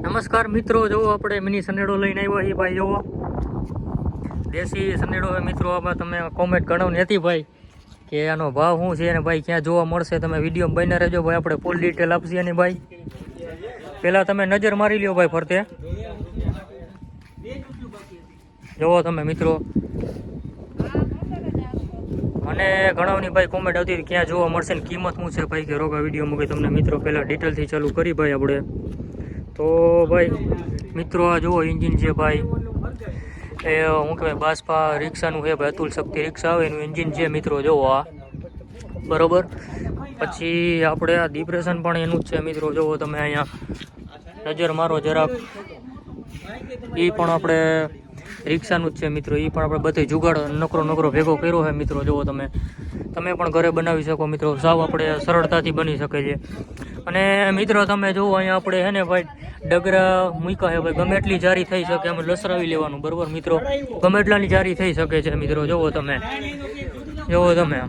નમસ્કાર મિત્રો, જુઓ આપણે મિની સનેડો લઈને આવ્યો એ ભાઈ, જુઓ. દેશી સનેડો મિત્રો, આમાં તમે કોમેન્ટ કરાવની હતી ભાઈ, કે આનો ભાવ શું છે અને ભાઈ, ક્યાં જોવા મળશે, તમે વીડિયો બન્યા રહેજો ભાઈ, આપણે ફૂલ ડિટેલ આપશે ને ભાઈ. પહેલાં તમે નજર મારી લ્યો ભાઈ ફરતે. જુઓ તમે મિત્રો. મને ઘણાની ભાઈ કોમેન્ટ આવતી હતી ક્યાં જોવા મળશે ને કિંમત શું છે ભાઈ, કે રોગા વીડિયો મૂકી તમને મિત્રો પહેલાં ડિટેલથી ચાલુ કરી ભાઈ આપણે. તો ભાઈ, મિત્રો, આ જુઓ એન્જિન છે ભાઈ. એ શું કહેવાય બાસપા રિક્ષાનું છે ભાઈ, અતુલ શક્તિ રિક્ષા આવે, એનું એન્જિન છે, મિત્રો, જુઓ આ. બરોબર? પછી આપણે આ ડિપ્રેશન પણ એનું જ છે, મિત્રો, જુઓ તમે અહીંયા. નજર મારો જરાક. એ પણ આપણે રિક્ષાનું જ છે, મિત્રો એ પણ આપણે બધે જુગાડ નકરો નકરો ભેગો કર્યો છે, મિત્રો, જુઓ તમે. તમે પણ ઘરે બનાવી શકો, મિત્રો, સાવ આપણે સરળતાથી બની શકે છે. અને મિત્રો, તમે જુઓ અહીંયા આપણે હે ને ભાઈ, ડગરા મૂક્યા છે ભાઈ. ગમે એટલી જારી થઈ શકે એમ લસરાવી લેવાનું, બરોબર મિત્રો? ગમે એટલાની જારી થઈ શકે છે મિત્રો જુઓ તમે. જુઓ તમે.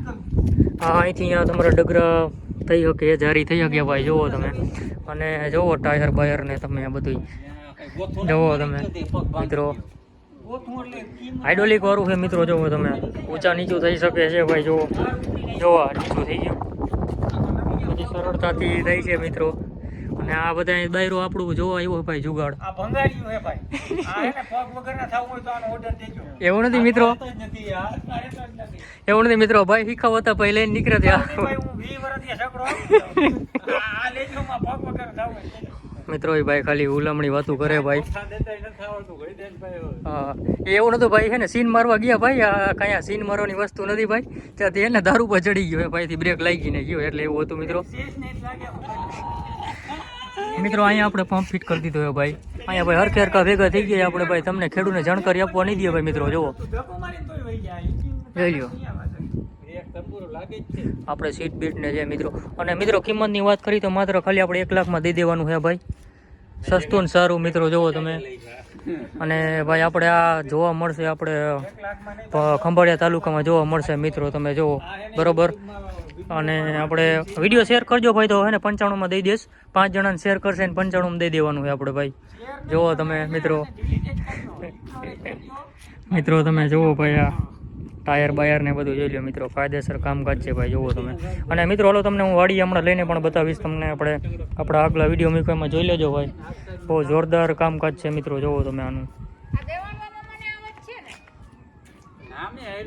હા અહીંથી અહીંયા તમારા ડગરા થઈ શકે એ જારી થઈ શકે ભાઈ જુઓ તમે. અને જુઓ ટાયર બાયર ને તમે બધું જુઓ તમે, મિત્રો. હાઇડ્રોલિક વાળું છે મિત્રો જુઓ તમે. ઊંચા નીચું થઈ શકે છે ભાઈ જુઓ જુઓ નીચું થઈ ગયું. બધી સરળતાથી થઈ છે મિત્રો. અને આ બધા દાયરો આપણું જોવા આવ્યો ભાઈ જુગાડ. આ ભંગાડ્યું હે ભાઈ. આ એને પગ વગરના થાવું હોય તો આનો ઓર્ડર દેજો. એવું નથી મિત્રો. એવું નથી મિત્રો ભાઈ શીખાવ હતા ભાઈ લઈને નીકળે ત્યાં. ભાઈ હું 20 વર્ષથી સકડો આ આ લેજો માં પગ વગર થાવું મિત્રો એ ભાઈ ખાલી ઉલમણી વાતું કરે ભાઈ. એવું નતું ભાઈ છે ને સીન મારવા ગયા ભાઈ આ કઈ સીન મારવાની વસ્તુ નથી ભાઈ. ત્યાંથી એને દારૂ પર ચડી ગયો ભાઈ થી બ્રેક લાગી ને ગયો એટલે એવું હતું મિત્રો. મિત્રો અહીંયા આપણે પંપ ફિટ કરી દીધો હોય ભાઈ. અહીંયા ભાઈ હરખે હરખા ભેગા થઈ ગયા આપણે ભાઈ તમને ખેડૂતને જાણકારી આપવા નહીં દે ભાઈ મિત્રો જુઓ. જોઈ લ્યો. બ્રેક તંબુરો લાગે જ છે. આપણે સીટ બીટ ને છે મિત્રો અને મિત્રો કિંમતની વાત કરી તો માત્ર ખાલી આપણે એક લાખમાં દઈ દેવાનું છે ભાઈ. સસ્તું ને સારું મિત્રો જુઓ તમે. અને ભાઈ આપણે આ જોવા મળશે આપણે ખંભાળિયા તાલુકામાં જોવા મળશે મિત્રો, તમે જુઓ, બરોબર? અને આપણે વીડિયો શેર કરજો ભાઈ તો, હે ને, પંચાણુંમાં દઈ દઈશ. પાંચ જણાને શેર કરશે ને પંચાણુંમાં દઈ દેવાનું છે આપણે ભાઈ. જુઓ તમે, મિત્રો. મિત્રો, તમે જુઓ ભાઈ આ. ટાયર, બાયર ને બધું જોઈ લો મિત્રો. કાયદેસર કામકાજ છે ભાઈ, જુઓ તમે. અને મિત્રો, હાલો તમને હું વાડી હમણાં લઈને પણ બતાવીશ. તમને આપણે આપણા આગલા વીડિયો મૂકવામાં જોઈ લેજો ભાઈ. બહુ જોરદાર કામકાજ છે મિત્રો, જુઓ તમે આનું.